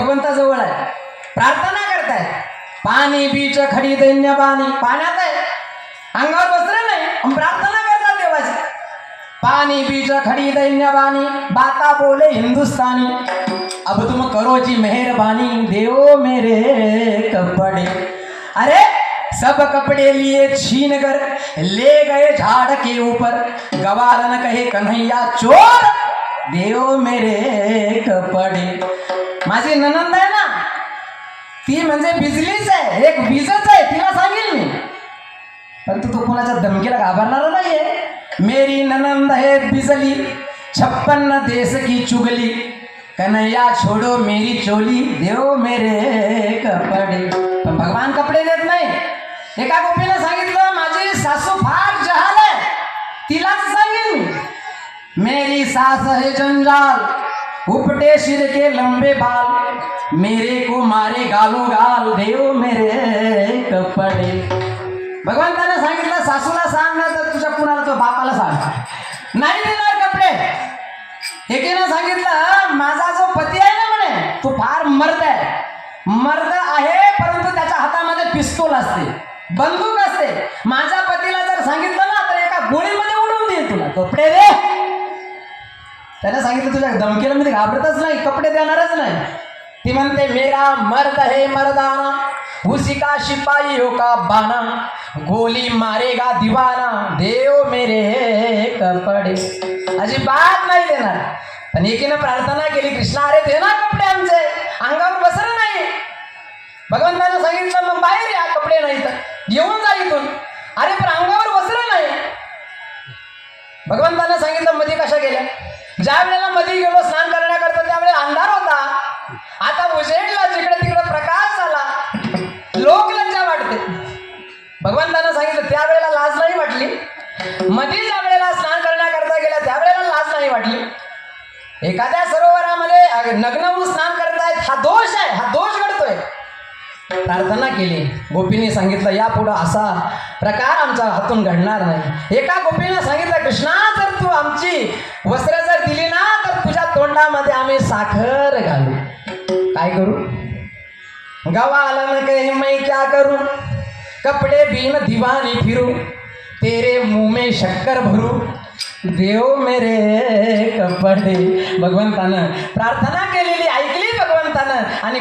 भगवंताजवळ आहे. प्रार्थना करताय. पाणी बीच खडी दैन्य पाणी. पाण्यात आहे. अंगावर वस्त्र नाही. प्रार्थना करतात देवाची. पानी बीच खड़ी दैन्य पाणी. बाता बोले हिंदुस्तानी अब तुम करो जी मेहरबानी. देव मेरे कपड़े. अरे सब कपड़े लिए छीन कर ले गए झाड़ के ऊपर. गवालन कहे कन्हैया चोर! देव मेरे कपडे. माझी ननंद आहे ना ती म्हणजे बिजलीच आहे. एक वीजच आहे तिला सांगेल मी. परंतु तो कोणाच्या धमकीला घाबरणार नाहीये. मेरी ननंद है बिजली छप्पन देश की चुगली. कन्हैया छोड़ो मेरी चोली देव मेरे कपडे. पण भगवान कपडे देत नाही. एका गोपीनं सांगितलं माझी सासू फार जहाल आहे. तिलाच सांगेन मी. मेरी सास हे जंजाल उपटे सिर के लंबे बाल। मेरे को मारे गालो गाल देव मेरे कपडे। भगवान भगवंतानं सांगितलं सासूला सांग ना तर तुझ्या कुणाला तो बापाला सांग. नाही देणार कपडे. एकेनं सांगितलं माझा जो पती आहे ना म्हणे तो फार मर्द आहे. मर्द आहे परंतु त्याच्या हातामध्ये पिस्तूल असते. बंदूक असते. माझ्या पतीला जर सांगितलं ना तर एका गोळीमध्ये उडवून देईल तुला. कपडे दे. त्याने सांगितलं तुझ्या धमकीला मी घाबरतच नाही कपडे देणारच नाही. ती म्हणते मेरा मर्द है मर्दाना उसी का शिपाई हो का बाना गोली मारेगा दिवाना देव मेरे कपडे। अजिबात नाही देणार. पण एकीनं प्रार्थना केली कृष्णा अरे दे ना कपडे आमचे अंगावर बसलं नाही. भगवंतानं सांगितलं मग बाहेर या कपडे नाही तर येऊन जा इथून. अरे पण अंगावर वस्त्र नाही. भगवंतानं सांगितलं मध्ये कशा गेल्या? ज्या वेळेला मध्ये गेलो स्नान करण्याकरता त्यावेळेला अंधार होता. आता उजेडला जिकडे तिकडे प्रकाश झाला लोक लज्जा वाटते. भगवंतानं सांगितलं त्यावेळेला लाज नाही वाटली. मध्ये ज्या वेळेला स्नान करण्याकरता गेला त्यावेळेला लाज नाही वाटली. एखाद्या सरोवरामध्ये नग्न होऊन स्नान करतायत हा दोष आहे हा दोष घडतोय. प्रार्थना केली. गोपीने सांगितलं यापुढं असा प्रकार आमच्या हातून घडणार नाही. एका गोपीने सांगितलं कृष्णा जर तू आमची वस्त्र तुझ्या आम्ही साखर घालू. काय करू? गवाला न कहीं मैं क्या करू? कपडे बिन दीवानी फिरू. तेरे मुंह में शक्कर भरू. देव मेरे कपडे. भगवंतानं प्रार्थना केलेली ऐकली भगवंतानं. आणि